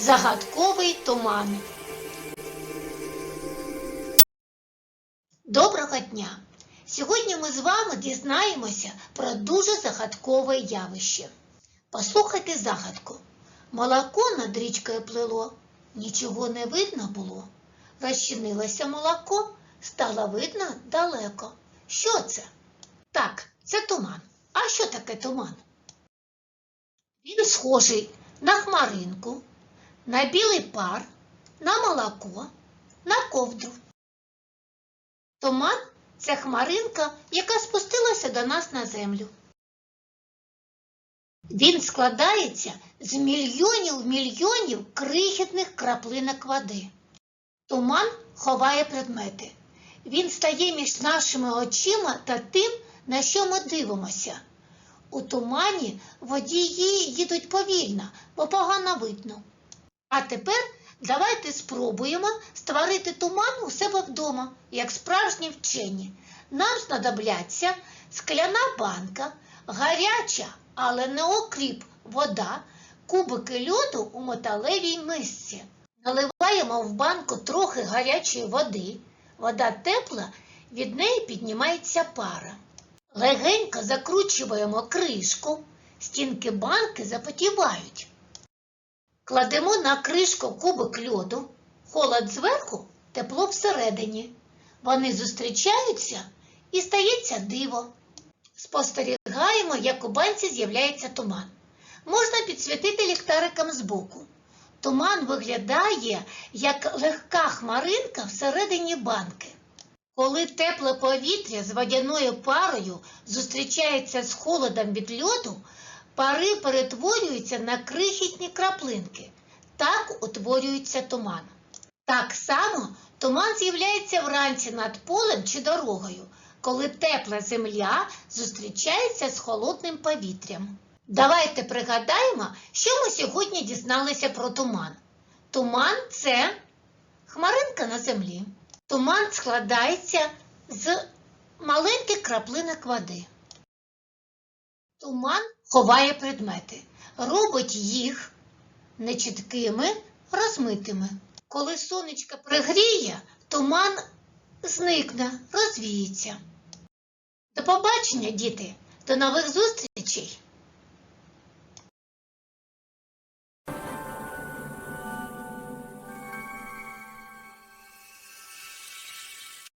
Загадковий туман. Доброго дня! Сьогодні ми з вами дізнаємося про дуже загадкове явище. Послухайте загадку. Молоко над річкою плило, нічого не видно було. Розчинилося молоко, стало видно далеко. Що це? Так, це туман. А що таке туман? Він схожий на хмаринку, на білий пар, на молоко, на ковдру. Туман це хмаринка, яка спустилася до нас на землю. Він складається з мільйонів мільйонів крихітних краплинок води. Туман ховає предмети. Він стає між нашими очима та тим, на що ми дивимося. У тумані водії їдуть повільно, бо погано видно. А тепер давайте спробуємо створити туман у себе вдома, як справжні вчені. Нам знадобляться скляна банка, гаряча, але не окріп, вода, кубики льоду у металевій мисці. Наливаємо в банку трохи гарячої води. Вода тепла, від неї піднімається пара. Легенько закручуємо кришку, стінки банки запотівають. Кладемо на кришку кубик льоду, холод зверху, тепло всередині. Вони зустрічаються і стається диво. Спостерігаємо, як у банці з'являється туман. Можна підсвітити ліхтариком збоку. Туман виглядає як легка хмаринка всередині банки. Коли тепле повітря з водяною парою зустрічається з холодом від льоду, пари перетворюються на крихітні краплинки. Так утворюється туман. Так само туман з'являється вранці над полем чи дорогою, коли тепла земля зустрічається з холодним повітрям. Давайте пригадаємо, що ми сьогодні дізналися про туман. Туман це хмаринка на землі. Туман складається з маленьких краплинок води. Туман ховає предмети, робить їх нечіткими, розмитими. Коли сонечко пригріє, туман зникне, розвіється. До побачення, діти! До нових зустрічей!